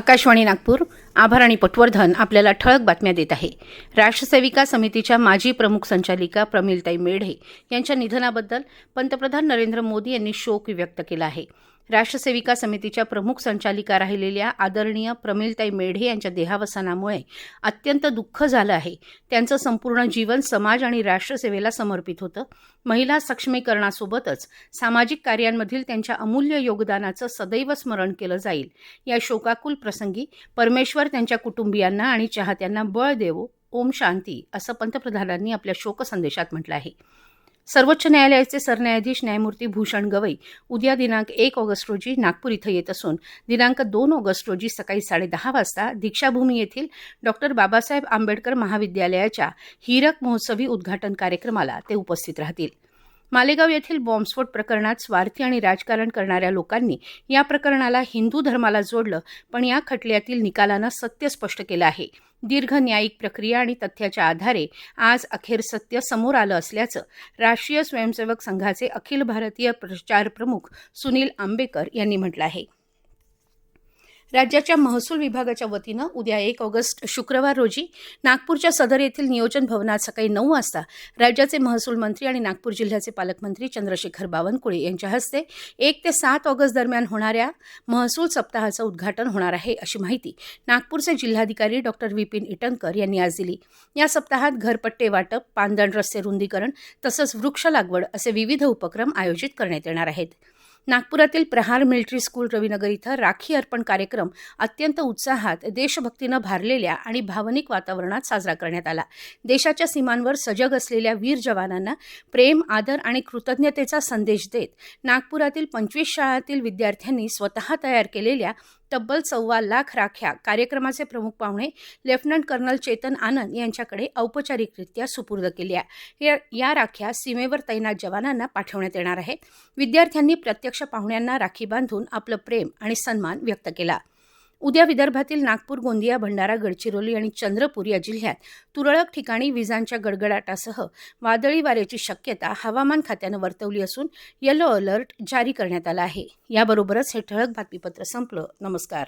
आकाशवाणी नागपूर. आभार आणि पटवर्धन आपल्याला ठळक बातम्या देत आहे. राष्ट्रसेविका समितीच्या माजी प्रमुख संचालिका प्रमिलताई मेढे यांच्या निधनाबद्दल पंतप्रधान नरेंद्र मोदी यांनी शोक व्यक्त केला आहे. राष्ट्रसेविका समितीच्या प्रमुख संचालिका राहिलेल्या आदरणीय प्रमिलताई मेढे यांच्या देहावसानामुळे अत्यंत दुःख झालं आहे. त्यांचं संपूर्ण जीवन समाज आणि राष्ट्रसेवेला समर्पित होतं. महिला सक्षमीकरणासोबतच सामाजिक कार्यांमधील त्यांच्या अमूल्य योगदानाचं सदैव स्मरण केलं जाईल. या शोकाकुल प्रसंगी परमेश्वर त्यांच्या कुटुंबियांना आणि चाहत्यांना बळ देवो ओम शांती असं पंतप्रधानांनी आपल्या शोकसंदेशात म्हटलं आहे. सर्वोच्च न्यायालयाचे सरन्यायाधीश न्यायमूर्ती भूषण गवई उद्या दिनांक एक ऑगस्ट रोजी नागपूर इथं येत असून दिनांक दोन ऑगस्ट रोजी सकाळी साडेदहा वाजता दीक्षाभूमी येथील डॉक्टर बाबासाहेब आंबेडकर महाविद्यालयाच्या हीरक महोत्सवी उद्घाटन कार्यक्रमाला ते उपस्थित राहतील. मालेगाव येथील बॉम्बस्फोट प्रकरणात स्वार्थी आणि राजकारण करणाऱ्या लोकांनी या प्रकरणाला हिंदू धर्माला जोडलं पण या खटल्यातील निकालानं सत्य स्पष्ट केलं आहे. दीर्घ न्यायिक प्रक्रिया आणि तथ्याच्या आधारे आज अखेर सत्य समोर आलं असल्याचं राष्ट्रीय स्वयंसेवक संघाचे अखिल भारतीय प्रचार प्रमुख सुनील आंबेकर यांनी म्हटलं आहे. राज्याच्या महसूल विभागाच्या वतीनं उद्या एक ऑगस्ट शुक्रवार रोजी नागपूरच्या सदर येथील नियोजन भवनात सकाळी नऊ वाजता राज्याचे महसूल मंत्री आणि नागपूर जिल्ह्याचे पालकमंत्री चंद्रशेखर बावनकुळे यांच्या हस्ते एक ते सात ऑगस्ट दरम्यान होणाऱ्या महसूल सप्ताहाचं उद्घाटन होणार आहे अशी माहिती नागपूरचे जिल्हाधिकारी डॉक्टर विपिन इटनकर यांनी आज दिली. या सप्ताहात घरपट्टे वाटप पांदण रस्ते रुंदीकरण तसंच वृक्ष लागवड असे विविध उपक्रम आयोजित करण्यात येणार आहेत. नागपुरातील प्रहार मिलिटरी स्कूल रविनगर इथं राखी अर्पण कार्यक्रम अत्यंत उत्साहात देशभक्तीनं भारलेल्या आणि भावनिक वातावरणात साजरा करण्यात आला. देशाच्या सीमांवर सजग असलेल्या वीर जवानांना प्रेम आदर आणि कृतज्ञतेचा संदेश देत नागपुरातील पंचवीस शाळांतील विद्यार्थ्यांनी स्वतः तयार केलेल्या तब्बल सव्वा लाख राख्या कार्यक्रमाचे प्रमुख पाहुणे लेफ्टनंट कर्नल चेतन आनंद यांच्याकडे औपचारिकरित्या सुपूर्द केल्या या या राख्या सीमेवर तैनात जवानांना पाठवण्यात येणार आहेत. विद्यार्थ्यांनी प्रत्यक्ष पाहुण्यांना राखी बांधून आपलं प्रेम आणि सन्मान व्यक्त केला. उद्या विदर्भातील नागपूर गोंदिया भंडारा गडचिरोली आणि चंद्रपूर या जिल्ह्यात तुरळक ठिकाणी विजांच्या गडगडाटासह वादळी वाऱ्याची शक्यता हवामान खात्यानं वर्तवली असून येलो अलर्ट जारी करण्यात आला आहे. याबरोबरच हे ठळक बातमीपत्र संपलं. नमस्कार.